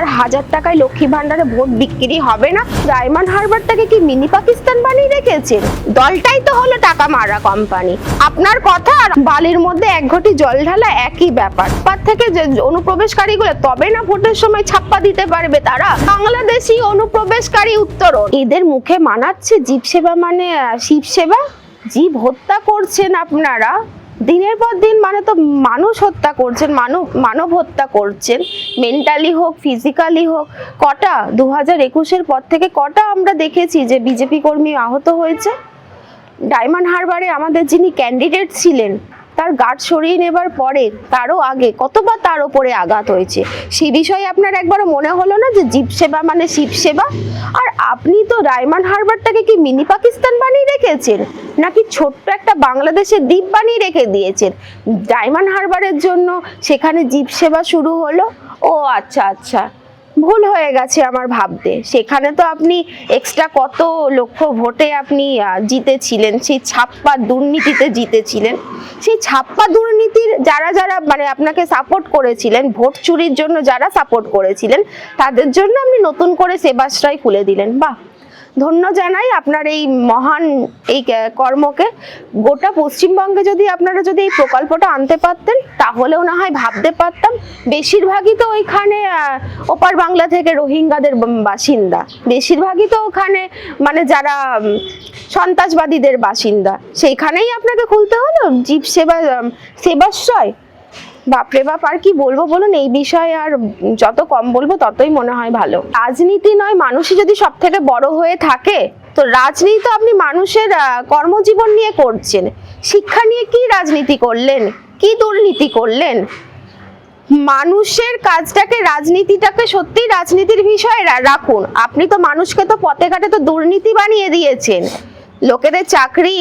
আর হাজার টাকায় লক্ষ্মী ভান্ডারে ভোট বিক্রি হবে না। ডায়মন্ড হারবারটাকে কি মিনি পাকিস্তান বানিয়ে রেখেছেন দলটাই তো হলো টাকা মারা কোম্পানি আপনার কথা আর বালির মধ্যে এক ঘটি জল ঢালা একই ব্যাপার। তার থেকে যে অনুপ্রবেশকারীগুলো তবে না ভোটের সময় ছাপ্পা দিতে পারবে তারা? বাংলাদেশি অনুপ্রবেশকারী উত্তরণ। এদের মুখে মানাচ্ছে জীব সেবা মানে শিব সেবা? জীব হত্যা করছেন আপনারা? দিনের পর দিন মানে তো মানুষ হত্যা করছেন, মানব মানব হত্যা করছেন মেন্টালি হোক ফিজিক্যালি হোক, কটা? দু হাজার একুশের পর থেকে কটা আমরা দেখেছি যে বিজেপি কর্মী আহত হয়েছে? ডায়মন্ড হারবারে আমাদের যিনি ক্যান্ডিডেট ছিলেন তার গার্ড সরিয়ে নেবার পরে, তারও আগে, কতবার তার ওপরে আঘাত হয়েছে? সে বিষয়ে আপনার একবার মনে হলো না যে জীব সেবা মানে শিব সেবা? আর আপনি তো ডায়মন্ড হারবারটাকে কি মিনি পাকিস্তান বানিয়ে রেখেছেন? নাকি ছোট্ট একটা বাংলাদেশের দ্বীপ বানিয়ে রেখে দিয়েছেন? ডায়মন্ড হারবারের জন্য সেখানে জীব সেবা শুরু হলো? ও আচ্ছা আচ্ছা। ভুল হয়ে গেছে আমার ভাবতে। সেখানে তো আপনি এক্সট্রা কত লক্ষ ভোটে আপনি জিতেছিলেন, সেই ছাপ্পা দুর্নীতিতে জিতেছিলেন। সেই ছাপ্পা দুর্নীতির যারা যারা মানে আপনাকে সাপোর্ট করেছিলেন, ভোট চুরির জন্য যারা সাপোর্ট করেছিলেন, তাদের জন্য আপনি নতুন করে সেবাশ্রয় খুলে দিলেন। বাহ! ধন্য জানাই আপনার এই মহান এই কর্মকে। গোটা পশ্চিমবঙ্গে যদি আপনারা যদি এই প্রকল্পটা আনতে পারতেন, তাহলেও না হয় ভাবতে পারতাম। বেশিরভাগই তো ওইখানে ওপার বাংলা থেকে রোহিঙ্গাদের বাসিন্দা। বেশিরভাগই তো ওখানে মানে যারা সন্ত্রাসবাদীদের বাসিন্দা। সেইখানেই আপনাকে খুলতে হলো? জীব সেবা সেবাশ্রয়? বাপরে বাপ, আর কি বলব বলুন? এই বিষয়ে আর যত কম বলব, ততই মনে হয় ভালো। রাজনীতি নয়, মানুষই যদি সব থেকে বড় হয়ে থাকে, তো রাজনীতি তো আপনি মানুষের কর্মজীবন নিয়ে করছেন। শিক্ষা নিয়ে কি রাজনীতি করলেন? কি দুর্নীতি করলেন? মানুষের কাজটাকে, রাজনীতিটাকে সত্যি রাজনীতির বিষয়ে রাখুন। আপনি তো মানুষকে তো পথে ঘাটে তো দুর্নীতি বানিয়ে দিয়েছেন। লোকেদের চাকরি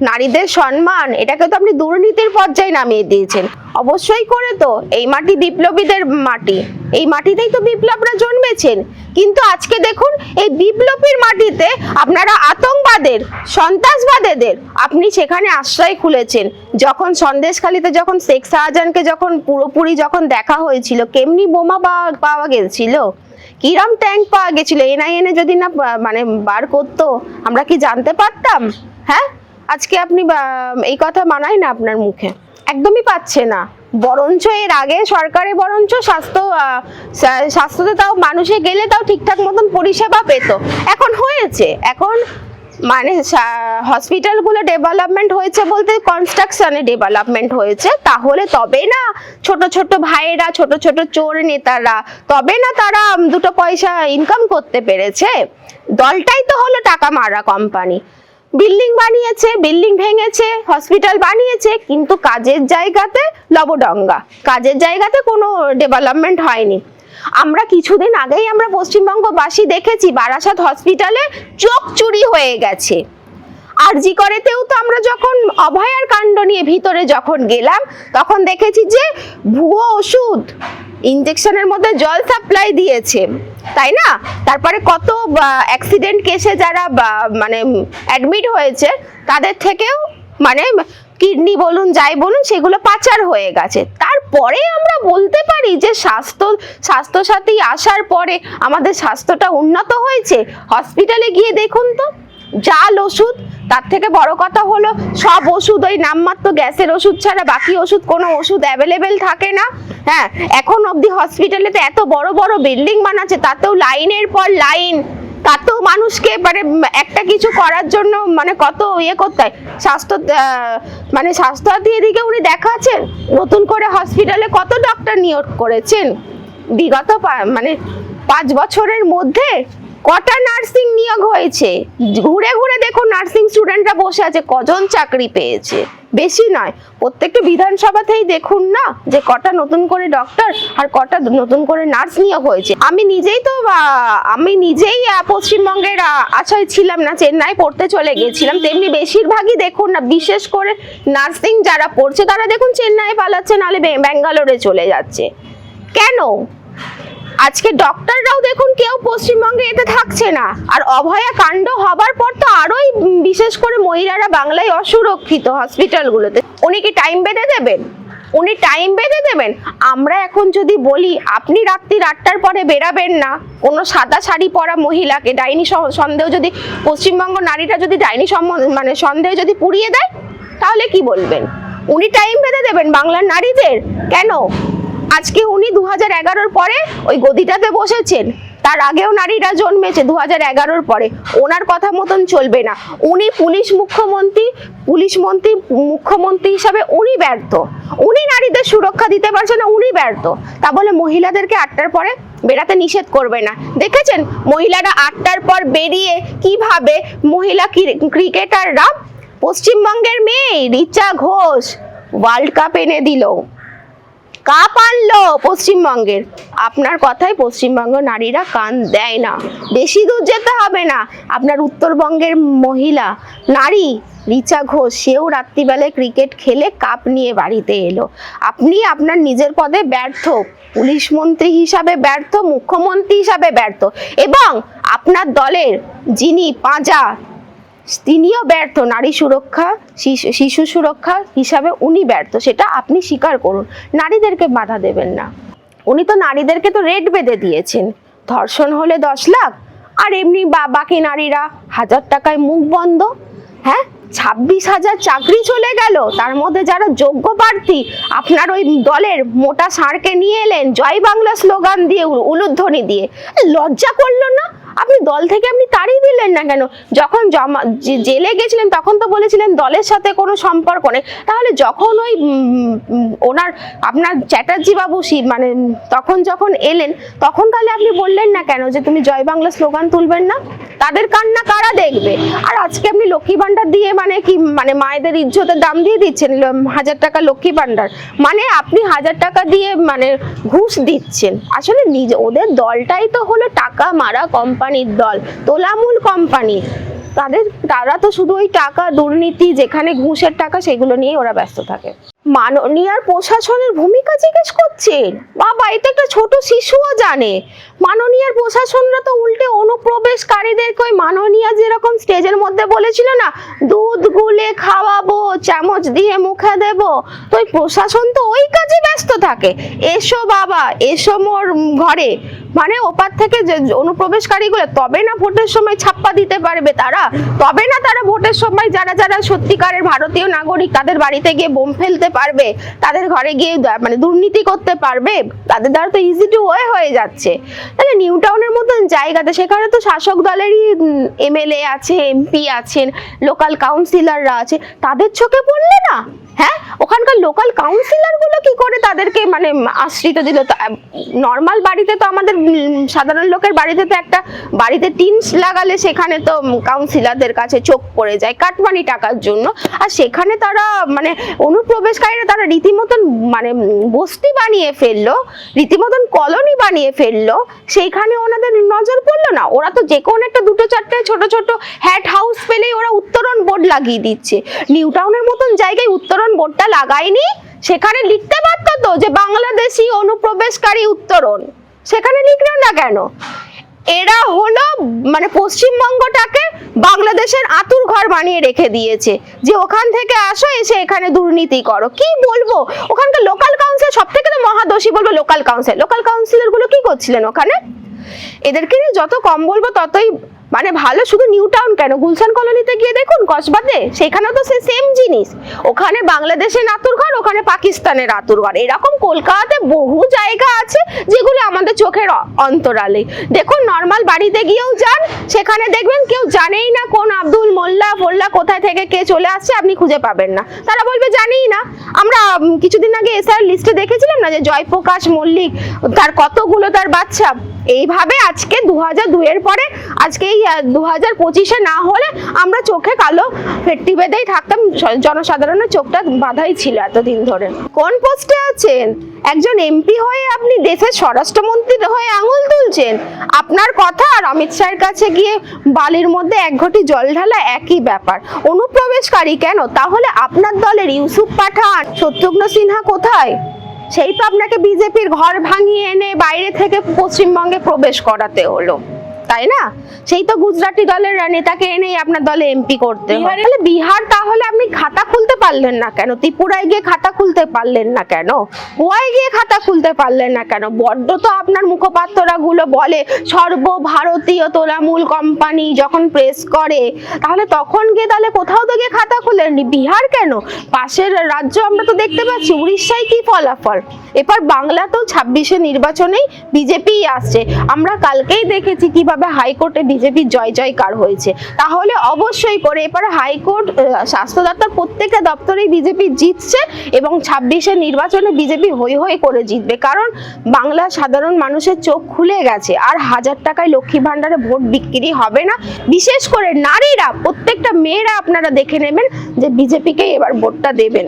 নারীদের সম্মান, এটাকে তো আপনি দুর্নীতির পর্যায়ে নামিয়ে দিয়েছেন। অবশ্যই করে তো, এই মাটি বিপ্লবীদের মাটি। এই মাটিতেই তো বিপ্লবরা জন্মেছেন। কিন্তু আজকে দেখুন, এই বিপ্লবীর মাটিতে আপনারা আতঙ্কবাদের, সন্ত্রাসবাদেদের, আপনি সেখানে আশ্রয় খুলেছেন। যখন সন্দেশখালিতে যখন শেখ শাহজাহানকে যখন পুরোপুরি যখন দেখা হয়েছিল, কেমনি বোমা পাওয়া পাওয়া গেছিল? কিরম ট্যাঙ্ক পাওয়া গেছিল? এনআইএনএ যদি না মানে বার করতো, আমরা কি জানতে পারতাম? হ্যাঁ? আজকে আপনি এই কথা মানায় না আপনার মুখে? একদমই পাচ্ছে না। বরঞ্চ এর আগে সরকারে বরঞ্চ স্বাস্থ্য স্বাস্থ্যতে তাও মানুষে গেলে তাও ঠিকঠাক মতন পরিষেবা পেত। এখন হয়েছে। এখন মানে হসপিটালগুলো ডেভেলপমেন্ট হয়েছে বলতে কনস্ট্রাকশনে ডেভেলপমেন্ট হয়েছে। তাহলে তবে না ছোট ছোট ভাইয়েরা, ছোট ছোট চোর নেতারা, তবে না তারা দুটো পয়সা ইনকাম করতে পেরেছে। দলটাই তো হলো টাকা মারা কোম্পানি বিল্ডিং বানিয়েছে, বিল্ডিং ভেঙেছে হসপিটাল বানিয়েছে, কিন্তু কাজের জায়গাতে লবডঙ্গা। কাজের জায়গাতে কোনো ডেভেলপমেন্ট হয়নি। আমরা কিছুদিন আগেই আমরা পশ্চিমবঙ্গবাসী দেখেছি, বারাসাত হসপিটালে চোখ চুরি হয়ে গেছে। আর জি করেতেও তো আমরা যখন অভয়ার নিয়ে ভিতরে যখন গেলাম, তখন দেখেছি যে ভুয়ো ওষুধ ইঞ্জেকশনের মধ্যে জল সাপ্লাই দিয়েছে। তাই না? তারপরে কত অ্যাক্সিডেন্ট কেসে যারা মানে অ্যাডমিট হয়েছে, তাদের থেকেও মানে কিডনি বলুন, যাই বলুন, সেগুলো পাচার হয়ে গেছে। তারপরে আমরা বলতে পারি যে স্বাস্থ্য, স্বাস্থ্যসাথী আসার পরে আমাদের স্বাস্থ্যটা উন্নত হয়েছে। হসপিটালে গিয়ে দেখুন তো, জাল ওষুধ তার থেকে বড় কথা হলো, সব ওষুধ ওই নামমাত্র গ্যাসের ওষুধ ছাড়া বাকি ওষুধ কোনো ওষুধ অ্যাভেলেবেল থাকে না। হ্যাঁ এখন অবধি হসপিটালে তো এত বড় বড় বিল্ডিং বানাচ্ছে, তাতেও লাইনের পর লাইন। তাতেও মানুষকে মানে একটা কিছু করার জন্য মানে কত ইয়ে করতে হয়। স্বাস্থ্য মানে স্বাস্থ্যসাথী এদিকে উনি দেখাচ্ছেন, নতুন করে হসপিটালে কত ডক্টর নিয়োগ করেছেন। বিগত মানে পাঁচ বছরের মধ্যে কটা নার্সিং নিয়োগ হয়েছে? ঘুরে ঘুরে দেখুন নার্সিং স্টুডেন্টরা বসে আছে, কজন চাকরি পেয়েছে? বেশি নয়, প্রত্যেকটা বিধানসভাতেই দেখুন না যে কটা নতুন করে ডক্টর আর কটা নতুন করে নার্স নিয়োগ হয়েছে। আমি নিজেই তো আমি নিজেই পশ্চিমবঙ্গের আশায় ছিলাম না, চেন্নাই পড়তে চলে গেছিলাম। তেমনি বেশিরভাগই দেখুন না, বিশেষ করে নার্সিং যারা পড়ছে, তারা দেখুন চেন্নাই পালাচ্ছে, নাহলে ব্যাঙ্গালোরে চলে যাচ্ছে। কেন? আজকে ডক্টররাও দেখুন কেউ পশ্চিমবঙ্গে এতে থাকছে না। আর অভয়া কাণ্ড হবার পর তো আরোই বিশেষ করে মহিলারা বাংলায় অসুরক্ষিত হসপিটালগুলোতে উনি কি টাইম বেঁধে দেবেন? উনি টাইম বেঁধে দেবেন? আমরা এখন যদি বলি, আপনি রাত্রি আটটার পরে বেরাবেন না। কোনো সাদা শাড়ি পরা মহিলাকে ডাইনি সন্দেহ যদি পশ্চিমবঙ্গ নারীরা যদি ডাইনি সম্বন্ধ মানে সন্দেহ যদি পুড়িয়ে দেয়, তাহলে কি বলবেন? উনি টাইম বেঁধে দেবেন বাংলার নারীদের? কেন? আজকে উনি দু হাজার পরে ওই গদিটাতে বসেছেন। তার আগেও নারীরা জন্মেছে দু হাজার পরে। ওনার কথা মতন চলবে না। উনি পুলিশ মুখ্যমন্ত্রী, পুলিশ মন্ত্রী, মুখ্যমন্ত্রী হিসাবে উনি ব্যর্থ। উনি নারীদের সুরক্ষা দিতে পারছেন না, উনি ব্যর্থ। তা বলে মহিলাদেরকে আটটার পরে বেরাতে নিষেধ করবে না। দেখেছেন? মহিলারা আটটার পর বেরিয়ে কীভাবে মহিলা ক্রিকেটাররা? পশ্চিমবঙ্গের মেয়ে রিচা ঘোষ ওয়ার্ল্ড কাপ এনে দিল। কাপ আনলো পশ্চিমবঙ্গের। আপনার কথায় পশ্চিমবঙ্গ নারীরা কান দেয় না। বেশি দূর যেতে হবে না। আপনার উত্তরবঙ্গের মহিলা, নারী, রিচা ঘোষ, সেও রাত্রিবেলায় ক্রিকেট খেলে কাপ নিয়ে বাড়িতে এলো। আপনি আপনার নিজের পদে ব্যর্থ। পুলিশ মন্ত্রী হিসাবে ব্যর্থ, মুখ্যমন্ত্রী হিসাবে ব্যর্থ। এবং আপনার দলের যিনি পাঁজা তিনিও ব্যর্থ, নারী সুরক্ষা, শিশু সুরক্ষা হিসাবে উনি ব্যর্থ, সেটা আপনি স্বীকার করুন। নারীদেরকে বাধা দেবেন না। উনি তো নারীদেরকে তো রেট বেঁধে দিয়েছেন। ধর্ষণ হলে দশ লাখ, আর এমনি বা- বাকি নারীরা হাজার টাকায় মুখ বন্ধ। হ্যাঁ? ছাব্বিশ হাজার চাকরি চলে গেল, তার মধ্যে যারা যোগ্য প্রার্থী, আপনার ওই দলের মোটা ষাঁড়কে নিয়ে এলেন, জয় বাংলা স্লোগান দিয়ে উল- উলুধ্বনি দিয়ে। লজ্জা করল না? আপনি দল থেকে আপনি তাড়িয়ে দিলেন না কেন? যখন জমা জেলে গেছিলেন, তখন তো বলেছিলেন দলের সাথে কোনো সম্পর্ক নেই। তাহলে যখন ওই ওনার, আপনার চ্যাটার্জি বাবু মানে তখন যখন এলেন, তখন তাহলে আপনি বললেন না কেন যে তুমি জয় বাংলা স্লোগান তুলবেন না? তাদের কান্না কারা দেখবে? আর আজকে আপনি লক্ষ্মী ভান্ডার দিয়ে মানে কি মানে মায়েদের ইজ্জতের দাম দিয়ে দিচ্ছেন হাজার টাকা লক্ষ্মী ভান্ডার মানে আপনি হাজার টাকা দিয়ে মানে ঘুষ দিচ্ছেন। আসলে নিজ, ওদের দলটাই তো হলো টাকা মারা কোম্পানির দল, তোলামূল কোম্পানি। তাদের, তারা তো শুধু ওই টাকা দুর্নীতি, যেখানে ঘুষের টাকা, সেগুলো নিয়ে ওরা ব্যস্ত থাকে। মাননীয় আর প্রশাসনের ভূমিকা জিজ্ঞেস করছেন। বাবা, এটা একটা ছোট শিশুও জানে। মাননীয় আর প্রশাসনরা তো উল্টে অনুপ্রবেশকারীদেরকে ওই মাননীয় যেরকম স্টেজের মধ্যে বলেছিল না, দুধ গুলে খাওয়াবো, চামচ দিয়ে মুখে দেব। তো ওই প্রশাসন তো ওই কাজে ব্যস্ত থাকে। এসো বাবা, এসো মোর ঘরে। মানে ওপার থেকে যে অনুপ্রবেশকারীগুলো, তবে না ভোটের সময় ছাপ্পা দিতে পারবে তারা? তবে না তারা ভোটের সময় যারা যারা সত্যিকারের ভারতীয় নাগরিক, তাদের বাড়িতে গিয়ে বোম ফেলতে পারবে? তাদের ঘরে গিয়ে মানে দুর্নীতি করতে পারবে? তাদের দ্বারা তো ইজি টু ওয়ে হয়ে যাচ্ছে। তাহলে নিউ টাউনের মতন জায়গাতে। সেখানে তো শাসক দলেরই এমএলএ আছে, এমপি আছেন লোকাল কাউন্সিলররা আছে। তাদের চোখে পড়লে না? হ্যাঁ? ওখানকার লোকাল কাউন্সিলরগুলো কি করে তাদেরকে মানে আশ্রিত দিল? নর্মাল বাড়িতে তো আমাদের সাধারণ লোকের বাড়িতে তো একটা বাড়িতে টিনস লাগালে সেখানে তো কাউন্সিলরদের কাছে চোখ পড়ে যায় কাটমানি টাকার জন্য। আর সেখানে তারা মানে অনুপ্রবেশকারীরা তারা রীতিমতন মানে বস্তি বানিয়ে ফেলল, রীতিমতন কলোনি বানিয়ে ফেলল। সেইখানে ওনাদের নজর পড়ল না। ওরা তো যে কোনো একটা দুটো, চারটে ছোট ছোট হ্যাট হাউস পেলেই ওরা উত্তরণ বোর্ড লাগিয়ে দিচ্ছে। নিউ টাউনের মতন জায়গায় উত্তরণ বোর্ডটা লাগায়নি। সেখানে লিখতে পারতো তো যে বাংলাদেশি অনুপ্রবেশকারী উত্তরণ। সেখানে লিখলো না কেন? এরা হলো মানে পশ্চিমবঙ্গটাকে বাংলাদেশের আতুর ঘর বানিয়ে রেখে দিয়েছে। যে ওখান থেকে আসো, এসে এখানে দুর্নীতি করো। কি বলব? ওখানকার লোকাল কাউন্সিল সব থেকে তো মহাদোষী বলব লোকাল কাউন্সিল লোকাল কাউন্সিলরগুলো কি করছিলেন ওখানে? এদেরকে যত কম বলব, ততই মানে ভালো শুধু নিউ টাউন কেন? গুলশান কলোনিতে গিয়ে দেখুন, কসবাতে। সেখানেও তো সে সেম জিনিস। ওখানে বাংলাদেশের আতুর ঘর, ওখানে পাকিস্তানের আতুর ঘর। এরকম কলকাতাতে বহু জায়গা আছে যেগুলো আমাদের চোখের অন্তরালে। দেখুন নর্মাল বাড়িতে গিয়েও যান, সেখানে দেখবেন কেউ জানেই না কোন আব্দুল, মোল্লা, ফোল্লা কোথায় থেকে কে চলে আসছে, আপনি খুঁজে পাবেন না। তারা বলবে, জানেই না। আমরা কিছুদিন আগে এসআর লিস্টে দেখেছিলাম না যে জয়প্রকাশ মল্লিক, তার কতগুলো তার বাচ্চা? এইভাবে আজকে দু হাজার দুইয়ের পরে, আজকে এই দু হাজার পঁচিশে না হলে আমরা চোখে কালো ফেট্টি বেঁধেই থাকতাম জনসাধারণের চোখটা বাধাই ছিল এতদিন ধরে। কোন পোস্টে আছেন? একজন এমপি হয়ে আপনি দেশের স্বরাষ্ট্রমন্ত্রী হয়ে আঙুল তুলছেন। আপনার কথা আর অমিত শাহের কাছে গিয়ে বালির মধ্যে এক ঘটি জল ঢালা একই ব্যাপার। অনুপ্রবেশকারী কেন? তাহলে আপনার দলের ইউসুফ পাঠান, শত্রুঘ্ন সিনহা কোথায়? সেই তো আপনাকে বিজেপির ঘর ভাঙিয়ে এনে বাইরে থেকে পশ্চিমবঙ্গে প্রবেশ করাতে হলো। তাই না? সেই তো গুজরাটি দলের নেতাকে এনেই আপনার দলে এমপি করতে হয়। তাহলে বিহার তাহলে আপনি খাতা খুলতে পারলেন না কেন? ত্রিপুরায় গিয়ে খাতা খুলতে পারলেন না কেন? গোয়ায় গিয়ে খাতা খুলতে পারলেন না কেন? বড্ড তো আপনার মুখপাত্ররা গুলো বলে সর্বভারতীয় তোলামূল কোম্পানি যখন প্রেস করে তাহলে তখন গিয়ে তাহলে কোথাও তো গিয়ে খাতা খুলেননি? বিহার কেন? পাশের রাজ্য আমরা তো দেখতে পাচ্ছি উড়িষ্যায় কি ফলাফল? এবার বাংলাতেও ছাব্বিশে নির্বাচনেই বিজেপি আসছে। আমরা কালকেই দেখেছি কীভাবে হাইকোর্টে বিজেপি জয় জয়কার হয়েছে। তাহলে অবশ্যই করে এবারে হাইকোর্ট স্বাস্থ্য দপ্তর প্রত্যেকটা দপ্তরেই বিজেপি জিতছে এবং ছাব্বিশে নির্বাচনে বিজেপি হই হই করে জিতবে। কারণ বাংলা সাধারণ মানুষের চোখ খুলে গেছে, আর হাজার টাকায় লক্ষ্মী ভান্ডারে ভোট বিক্রি হবে না। বিশেষ করে নারীরা, প্রত্যেকটা মেয়েরা আপনারা দেখে নেবেন যে বিজেপিকে এবার ভোটটা দেবেন।